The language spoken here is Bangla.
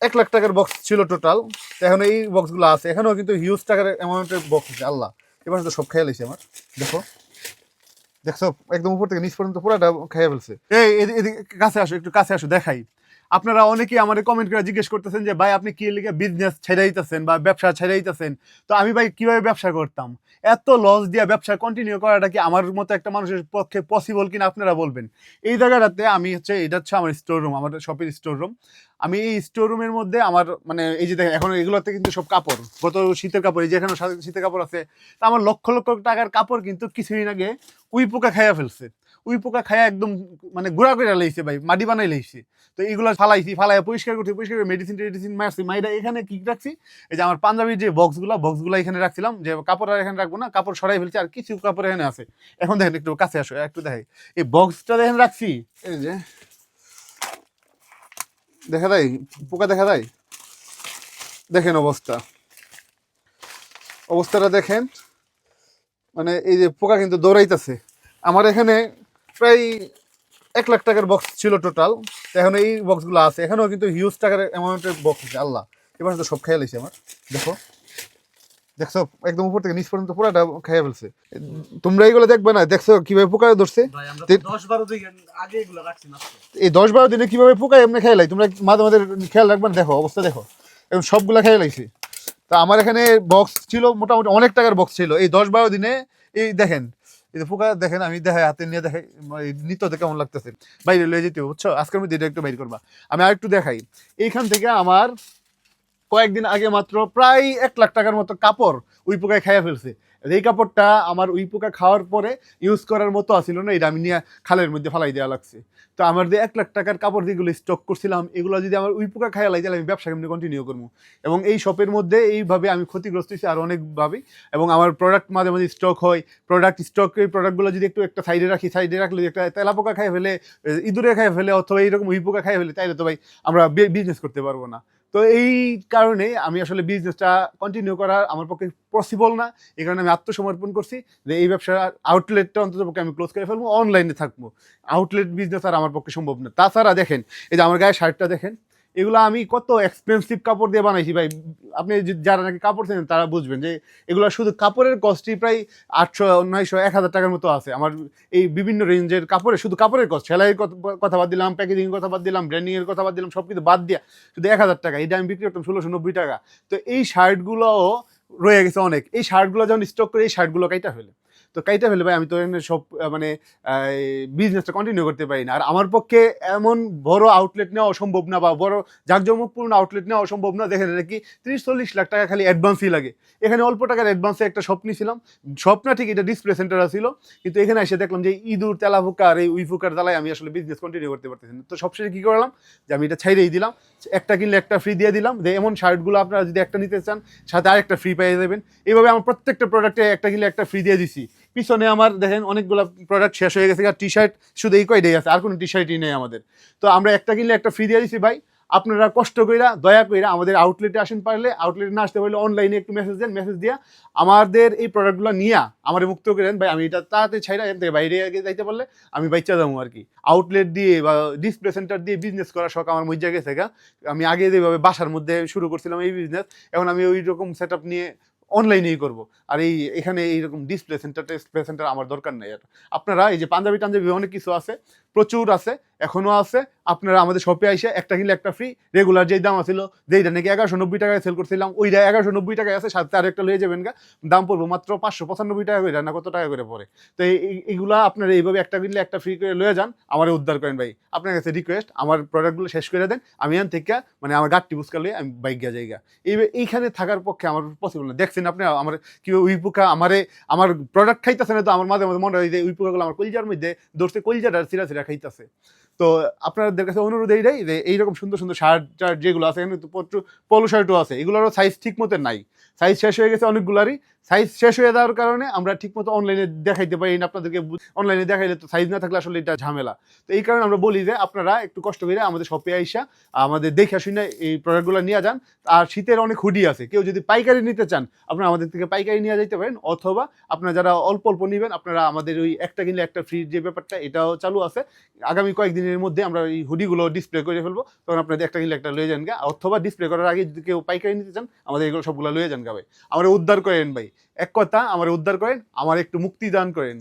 এক লাখ টাকার বক্স ছিল টোটাল এখন এই বক্সগুলো আছে। এখানেও কিন্তু হিউজ টাকার অ্যামাউন্টের বক্স আছে, আল্লাহ। এবার তো সব খেয়াল আমার। দেখো। দেখছ? একদম উপর থেকে নিচ পর্যন্ত পুরোটা খেয়ে ফেলছে। এই এদি- এদিকে কাছে আসো, একটু কাছে আসো, দেখাই। আপনারা অনেকেই আমাদের কমেন্ট করে জিজ্ঞেস করতেছেন যে, ভাই, আপনি কি লিখে বিজনেস ছেড়ে দিতেছেন বা ব্যবসা ছেড়ে দিতেছেন? তো আমি, ভাই, কীভাবে ব্যবসা করতাম? এত লস দিয়ে ব্যবসা কন্টিনিউ করাটা কি আমার মতো একটা মানুষের পক্ষে পসিবল কিনা আপনারা বলবেন? এই জায়গাটাতে আমি হচ্ছে, এটা হচ্ছে আমার স্টোর রুম আমার শপের স্টোর রুম আমি এই স্টোর রুমের মধ্যে আমার মানে এই যে দেখেন, এখন এগুলোতে কিন্তু সব কাপড়, গত শীতের কাপড়, এই যে এখানে শীতের কাপড় আছে, তা আমার লক্ষ লক্ষ টাকার কাপড় কিন্তু কিছুদিন আগে উইপোকা খাইয়া ফেলছে। উই পোকা খাইয়া একদম মানে গুড়া করে লাইছে ভাই, মাটি বানাই লাইছে। তো এইগুলো ফালাইছি, ফালাইয়া পরিষ্কার করছি, পরিষ্কার করে মেডিসিন টেডিসিন মারছি, মাইরা এখানে কি রাখছি? এই যে আমার পাঞ্জাবির যে বক্সগুলো বক্সগুলো এখানে রাখছিলাম, যে কাপড় আর এখানে রাখব না, কাপড় সরাই ফেলছি আর কিছু কাপড় এখানে আছে। এখন দেখেন একটু কাছে আসো, একটু দেখে এই বক্সটা দেখেন রাখছি। এই যে, দেখা দেয়? পোকা দেখা দেয়? দেখেন অবস্থা। অবস্থাটা দেখেন। মানে এই যে পোকা কিন্তু দৌড়াইতেছে। আমার এখানে প্রায় এক লাখ টাকার বক্স ছিল টোটাল এখন এই বক্সগুলো আছে। এখানেও কিন্তু হিউজ টাকার অ্যামাউন্টের বক্স আছে আল্লাহ। এবার তো সব খেয়ে লাইছে আমার। দেখো। দেখছ একদম উপর থেকে নিচ পর্যন্ত পুরোটা খেয়ে ফেলছে। তোমরা এইগুলো দেখবে না। দেখছ কীভাবে পোকা ধরছে? এই দশ বারো দিনে কীভাবে পোকায় এমনি খেয়ে লাই? তোমরা মাঝে মাঝে খেয়াল রাখবে না, দেখো অবস্থা দেখো। এবং সবগুলা খেয়ে লাইছি। তা আমার এখানে বক্স ছিল মোটামুটি অনেক টাকার বক্স ছিল। এই দশ বারো দিনে এই দেখেন এই পোকা দেখেন, আমি দেখাই, হাতে নিয়ে দেখাই নিত কেমন লাগতেছে। বাইরে লয়ে যেতে বুঝছ? আজকের মধ্যে এটা একটু বাইর করবা। আমি আর একটু দেখাই। এইখান থেকে আমার কয়েকদিন আগে মাত্র প্রায় এক লাখ টাকার মতো কাপড় উই পোকায় খাইয়া ফেলছে। এই কাপড়টা আমার উই পোকা খাওয়ার পরে ইউজ করার মতো আসিল না, এটা আমি নিয়ে খালের মধ্যে ফালাই দেওয়া লাগছে। তো আমার যে এক লাখ টাকার কাপড় যেগুলো স্টক করছিলাম, এগুলো যদি আমার উই পোকা খাইয়া লাগে তাহলে আমি ব্যবসা কেমনি কন্টিনিউ করব? এবং এই শপের মধ্যে এইভাবে আমি ক্ষতিগ্রস্ত হয়েছি আর অনেকভাবে। এবং আমার প্রোডাক্ট মাঝে মাঝে স্টক হয়। প্রোডাক্ট স্টক প্রোডাক্টগুলো যদি একটু একটা সাইডে রাখি সাইডে রাখলে একটা তেলা পোকা খাই ফেলে ইঁদুরে খাই ফেলে অথবা এইরকম উই পোকা খাই ফেলে, তাইলে তো ভাই আমরা বিজনেস করতে পারব না। তো এই কারণে আমি আসলে বিজনেসটা কন্টিনিউ করা আমার পক্ষে পসিবল না। এই কারণে আমি আত্মসমর্পণ করছি যে এই ব্যবসার আউটলেটটা অন্তত পক্ষে আমি ক্লোজ করে ফেলব অনলাইনে থাকব। আউটলেট বিজনেস আর আমার পক্ষে সম্ভব না। তাছাড়া দেখেন, এই যে আমার গায়ে শার্টটা দেখেন এগুলো আমি কত এক্সপেন্সিভ কাপড় দিয়ে বানাইছি ভাই। আপনি যারা নাকি কাপড় চেনেন, তারা বুঝবেন যে এগুলো শুধু কাপড়ের কস্টই প্রায় আটশো, নয়শো, এক হাজার টাকার মতো আছে। আমার এই বিভিন্ন রেঞ্জের কাপড়ে শুধু কাপড়ের কস্ট সেলাইয়ের কথা- বাদ দিলাম প্যাকেজিং কথা বাদ দিলাম ব্র্যান্ডিং এর কথা বাদ দিলাম সব কিছু বাদ দিয়া শুধু এক হাজার টাকা। এটা আমি বিক্রি করতাম ষোলোশো নব্বই টাকা। তো এই শার্টগুলোও রয়ে গেছে অনেক। এই শার্টগুলো যখন স্টক করে, এই শার্টগুলো কাইটা ফেলে তো কাইটা ফেলে ভাই, আমি তো সব মানে বিজনেসটা কন্টিনিউ করতে পারি না। আর আমার পক্ষে এমন বড় আউটলেট নেওয়া অসম্ভব না বা বড় জাঁকজমকপূর্ণ আউটলেট নেওয়া অসম্ভব না। দেখেন নাকি তিরিশ চল্লিশ লাখ টাকা খালি অ্যাডভান্সই লাগে। এখানে অল্প টাকার অ্যাডভান্সে একটা শপ নিয়েছিলাম। শপ না ঠিক, এটা ডিসপ্লে সেন্টার ছিল। কিন্তু এখানে এসে দেখলাম যে ইঁদুর তেলা ফুকার এই উই ফুকার জ্বালায় আমি আসলে বিজনেস কন্টিনিউ করতে পারতেছি না। তো সবশেষে কী করলাম যে আমি এটা ছাইড়েই দিলাম। একটা কিনলে একটা ফ্রি দিয়ে দিলাম। যে এমন শার্টগুলো আপনারা যদি একটা নিতে চান, সাথে আরেকটা ফ্রি পেয়ে যাবেন। এইভাবে আমার প্রত্যেকটা প্রোডাক্টে একটা কিনলে একটা ফ্রি দিয়ে দিছি। পিছনে আমার দেখেন অনেকগুলো প্রোডাক্ট শেষ হয়ে গেছে, আর টি শার্ট শুধু এই কয়টাই আছে, আর কোনো টি শার্টই নেই আমাদের। তো আমরা একটা কিনলে একটা ফ্রি দিয়ে দিছি, ভাই। আপনারা কষ্ট কইরা, দয়া কইরা আমাদের আউটলেটে আসেন পারলে আউটলেটে না আসতে পারলে অনলাইনে একটু মেসেজ দেন মেসেজ দিয়া আমাদের এই প্রোডাক্টগুলো নিয়া আমার মুক্ত করেন। ভাই, আমি এটা তাড়াতাড়ি ছাইরা এখান থেকে বাইরে যাইতে পারলে আমি বাইচা যাব আর কি। আউটলেট দিয়ে বা ডিসপ্লে সেন্টার দিয়ে বিজনেস করার শখ আমার মধ্যে গেছে আমি আগে যেভাবে বাসার মধ্যে শুরু করছিলাম এই বিজনেস এখন আমি ওই রকম সেট নিয়ে অনলাইনেই করব। আর এই, এখানে এইরকম ডিসপ্লে সেন্টার টেস্ট সেন্টার আমার দরকার নেই আপনারা এই যে পাঞ্জাবি টাঞ্জাবি অনেক কিছু আছে প্রচুর আছে, এখনও আছে। আপনারা আমাদের শপে এসে একটা কিনলে একটা ফ্রি রেগুলার যেই দাম আছিল, যেইটা নাকি এগারোশো নব্বই টাকায় সেল করছিলাম, ওইটা এগারোশো নব্বই টাকায় আছে, সাথে আর একটা লয়ে যাবেন গা। দাম পড়ব মাত্র পাঁচশো পঁচানব্বই টাকা করে, না কত টাকা করে পড়ে? তো এই- এই- এইগুলা আপনারা এইভাবে একটা কিনলে একটা ফ্রি করে লয়ে যান, আমার উদ্ধার করেন ভাই। আপনার কাছে রিকোয়েস্ট আমার প্রোডাক্টগুলো শেষ করে দেন, আমি এখান থেকে মানে আমার গাড়টি বুঝকা লয়ে আমি বাইক গিয়া জায়গা এই, এইখানে থাকার পক্ষে আমার পসিবল না। দেখছেন আপনি, আমার কি উই পোকা, আমারে, আমার প্রোডাক্ট খাইতেছে না তো আমার মাঝে মাঝে মনে হয় যে উই পোকাগুলো আমার কলজার মধ্যে ধরছে, কলজাটা সিরা সিরা খাইতেছে তো আপনাদের কাছে অনুরোধ এইটাই যে এইরকম সুন্দর সুন্দর শার্ট টার্ট যেগুলো আছে, এখানে পলো শার্টও আছে, এগুলোরও সাইজ ঠিক মতো নাই। সাইজ শেষ হয়ে গেছে অনেকগুলারই। সাইজ শেষ হয়ে যাওয়ার কারণে আমরা ঠিক মতো অনলাইনে দেখাইতে পারি না। আপনাদেরকে অনলাইনে দেখাইলে তো সাইজ না থাকলে আসলে এটা ঝামেলা। তো এই কারণে আমরা বলি যে আপনারা একটু কষ্ট করে আমাদের শপে আইসা, আমাদের দেখে শুনে এই প্রোডাক্টগুলো নিয়ে যান। আর শীতের অনেক হুডি আছে। কেউ যদি পাইকারি নিতে চান, আপনারা আমাদের থেকে পাইকারি নিয়ে যাইতে পারেন। অথবা আপনারা যারা অল্প অল্প নেবেন, আপনারা আমাদের ওই একটা কিনলে একটা ফ্রি যে ব্যাপারটা, এটাও চালু আছে। আগামী কয়েকদিনের দিনের মধ্যে আমরা এই হুডিগুলো ডিসপ্লে করে ফেলব। তখন আপনাদের একটা কিনলে একটা লয়ে যান গা। অথবা ডিসপ্লে করার আগে যদি কেউ পাইকারি নিতে চান, আমাদের এগুলো সবগুলো লয়ে যান গা ভাই। আমার উদ্ধার করেন ভাই। এক কথা, আমার উদ্ধার করেন, আমার একটু মুক্তি দান করেন।